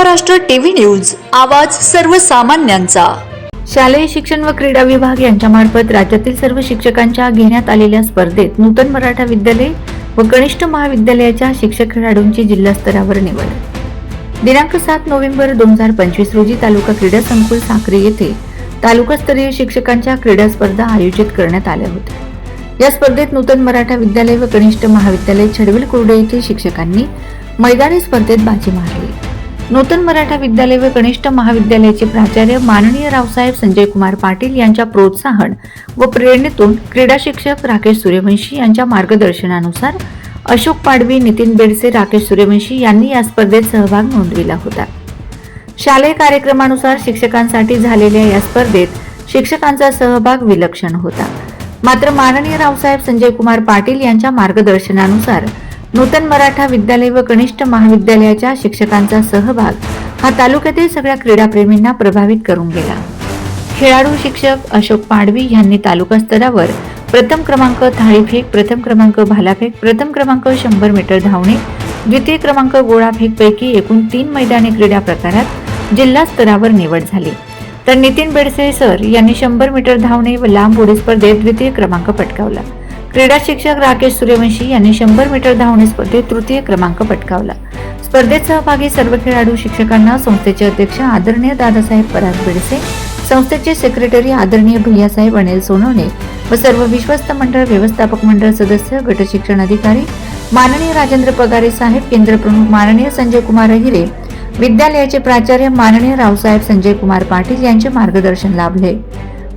Maharashtra TV news आवाज सर्वसामान्यांचा. शालेय शिक्षण व क्रीडा विभाग यांच्यामार्फत राज्यातील सर्व शिक्षकांच्या घेण्यात आलेल्या स्पर्धेत नूतन मराठा विद्यालय व कनिष्ठ महाविद्यालयाच्या शिक्षक खेळाडूंची जिल्हास्तरावर निवड. दिनांक सात नोव्हेंबर दोन हजार पंचवीस रोजी तालुका क्रीडा संकुल साक्री येथे तालुकास्तरीय शिक्षकांच्या क्रीडा स्पर्धा आयोजित करण्यात आल्या होत्या. या स्पर्धेत नूतन मराठा विद्यालय व कनिष्ठ महाविद्यालय छडविल कुर्डे येथील शिक्षकांनी मैदानी स्पर्धेत बाजी मारली. नूतन मराठा विद्यालय व कनिष्ठ महाविद्यालयाचे प्राचार्य माननीय रावसाहेब संजय कुमार पाटील यांच्या प्रोत्साहन व प्रेरणेतून क्रीडा शिक्षक राकेश सूर्यवंशी यांच्या मार्गदर्शनानुसार अशोक पाडवी नितीन बेडसे राकेश सूर्यवंशी यांनी या स्पर्धेत सहभाग नोंदविला होता. शालेय कार्यक्रमानुसार शिक्षकांसाठी झालेल्या या स्पर्धेत शिक्षकांचा सहभाग विलक्षण होता. मात्र माननीय रावसाहेब संजय कुमार पाटील यांच्या मार्गदर्शनानुसार नूतन मराठा विद्यालय व कनिष्ठ महाविद्यालयाच्या शिक्षकांचा सहभाग हा तालुक्यातील सगळ्या क्रीडाप्रेमींना प्रभावित करून गेला. खेळाडू शिक्षक अशोक पाडवी यांनी तालुका स्तरावर प्रथम क्रमांक थाळीफेक प्रथम क्रमांक भालाफेक प्रथम क्रमांक शंभर मीटर धावणे द्वितीय क्रमांक गोळाफेकपैकी एकूण तीन मैदानी क्रीडा प्रकारात जिल्हा स्तरावर निवड झाली. तर नितीन बेडसे सर यांनी शंभर मीटर धावणे व लांब उडी स्पर्धेत द्वितीय क्रमांक पटकावला. क्रीडा शिक्षक राकेश सूर्यवंशी यांनी शंभर मीटर धावणे स्पर्धेत तृतीय क्रमांक पटकावला. स्पर्धेत सहभागी सर्व खेळाडू शिक्षकांना संस्थेचे अध्यक्ष आदरणीय दादासाहेब पराग बेडसे संस्थेचे सेक्रेटरी आदरणीय भैयासाहेब अनिल सोनवणे व सर्व विश्वस्त मंडळ व्यवस्थापक मंडळ सदस्य गट शिक्षण अधिकारी माननीय राजेंद्र पगारे साहेब केंद्र प्रमुख माननीय संजय कुमार हिरे विद्यालयाचे प्राचार्य माननीय रावसाहेब संजय कुमार पाटील यांचे मार्गदर्शन लाभले.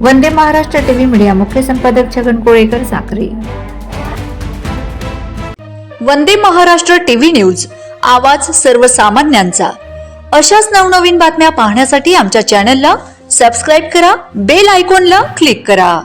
वंदे महाराष्ट्र टीव्ही मीडिया मुख्य संपादक छगन कोळेकर साखरे वंदे महाराष्ट्र टीव्ही न्यूज आवाज सर्वसामान्यांचा. अशाच नवनवीन बातम्या पाहण्यासाठी आमच्या चॅनलला सबस्क्राईब करा बेल आयकॉनला क्लिक करा.